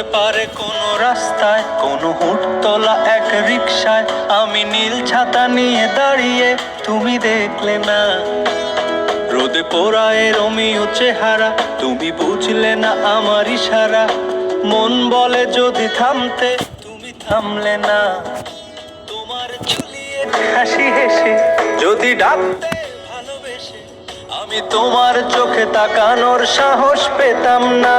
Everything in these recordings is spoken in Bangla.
হতে পারে কোনো রাস্তায়, কোনো হুটতলা এক রিক্সায় আমি নীল ছাতা নিয়ে দাঁড়িয়ে তুমি দেখলে না। রোদে পোড়ায় রমিও চেহারা, তুমি বুঝলে না আমার ইশারা। মন বলে যদি থামতে, তুমি থামলে না। তোমার চুলিয়ে হাসি হেসে যদি ডাকতে ভালোবেসে, আমি তোমার চোখে তাকানোর সাহস পেতাম না।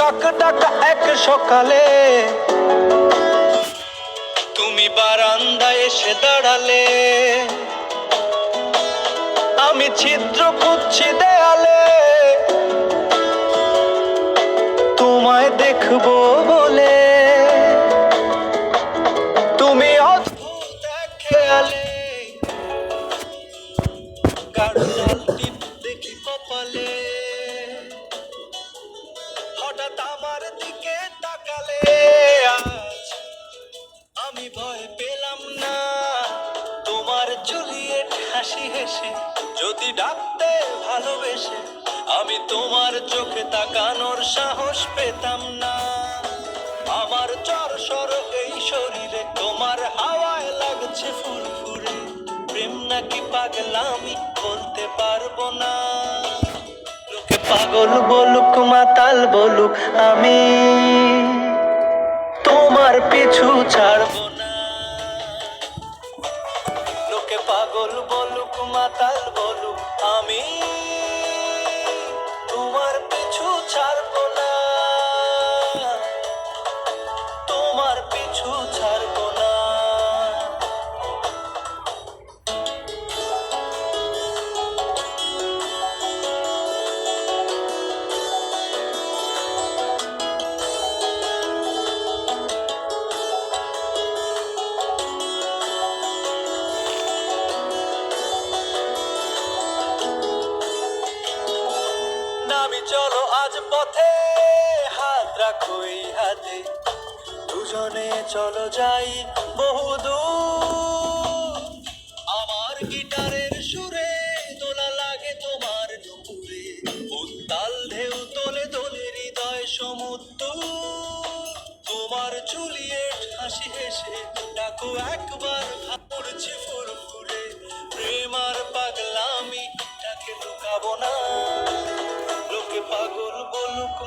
কাক ডাকা এক সকালে। তুমি বারান্দায় এসে দাঁড়ালে। আমি ছিদ্র খুঁজছি দেয়ালে। তোমায় দেখব বলে তোমার জুলিয়েট হাসি হেসে, যদি ডাকতে ভালোবেসে, আমি তোমার চোখে তাকানোর সাহস পেতাম না। আমার চর সর এই শরীরে, তোমার হাওয়ায় লাগছে ফুরফুরে। প্রেম নাকি পাগলামি বলতে পারব না। লোকে পাগল বলুক, মাতাল বলুক, আমি তোমার পিছু ছাড়বো নামি চলো আজ পথে, হাত রাখো এই হাতে। দুজনে চলো যাই বহুদূর আমার গিটারের সুরে দোলা লাগে তোমার দুপুরে উত্তাল ঢেউ তোলে তোলে হৃদয় সমুদ্র। তোমার চুলিয়েট হাসি হেসে ডাকো একবার পড়ছে ফুরফুরে প্রেম আর পাগলামি তাকে লুকাবো না।